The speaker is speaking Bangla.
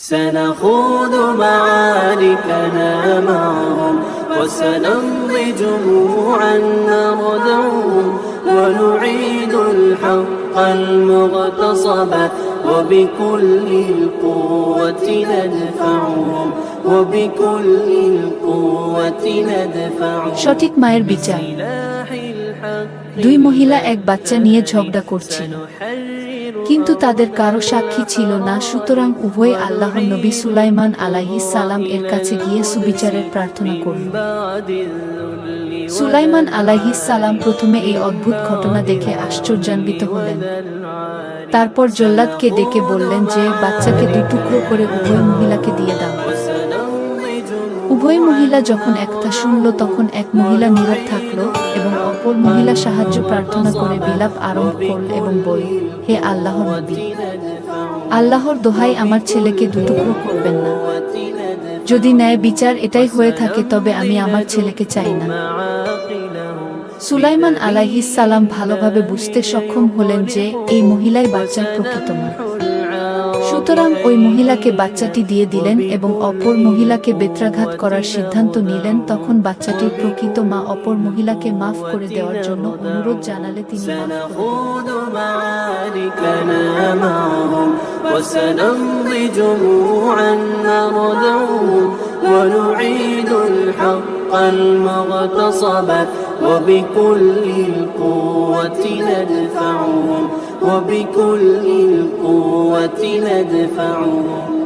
سنخوض معاركنا معهم وسنمضي جموعا نردعهم ونعيد الحق المغتصب وبكل القوة ندفعهم وبكل القوة ندفعهم সঠিক মায়ের বিচার سلاح الحق দুই মহিলা এক বাচ্চা নিয়ে ঝগড়া করছিল। কিন্তু তাদের কারও সাক্ষী ছিল না, সুতরাং উভয় আল্লাহ নবী সুলাইমান আলাহি সালাম এর কাছে গিয়ে সুবিচারের প্রার্থনা করল। সুলাইমান আলাহি সালাম প্রথমে এই অদ্ভুত ঘটনা দেখে আশ্চর্যান্বিত হলেন। তারপর জল্লাদকে ডেকে বললেন যে, বাচ্চাকে দুই টুকরো করে উভয় মহিলাকে দিয়ে দাও। উভয় মহিলা যখন একটা শুনল, তখন এক মহিলা নীরব থাকল এবং মহিলা সাহায্য প্রার্থনা করে বিলাপ আরম্ভ করল এবং বলল হে আল্লাহর নবী, আল্লাহর দোহাই আমার ছেলেকে দুটুকরো করবেন না। যদি ন্যায় বিচার এটাই হয়ে থাকে, তবে আমি আমার ছেলেকে চাই না। সুলাইমান আলাইহিস সালাম ভালোভাবে বুঝতে সক্ষম হলেন যে এই মহিলাই বাচ্চার প্রকৃত মা العار সুতরাং ওই মহিলাকে বাচ্চাটি দিয়ে দিলেন এবং অপর মহিলাকে বেত্রাঘাত করার সিদ্ধান্ত নিলেন তখন বাচ্চাটির প্রকৃত মা অপর মহিলাকে মাফ করে দেওয়ার জন্য অনুরোধ জানালে তিনি মাফ করে দিলেন। سنخوض معاركنا معهم وسنمضي جموعا نردعهم ونعيد الحق المغتصب وبكل القوة ندفعهم وبكل القوة ندفعهم.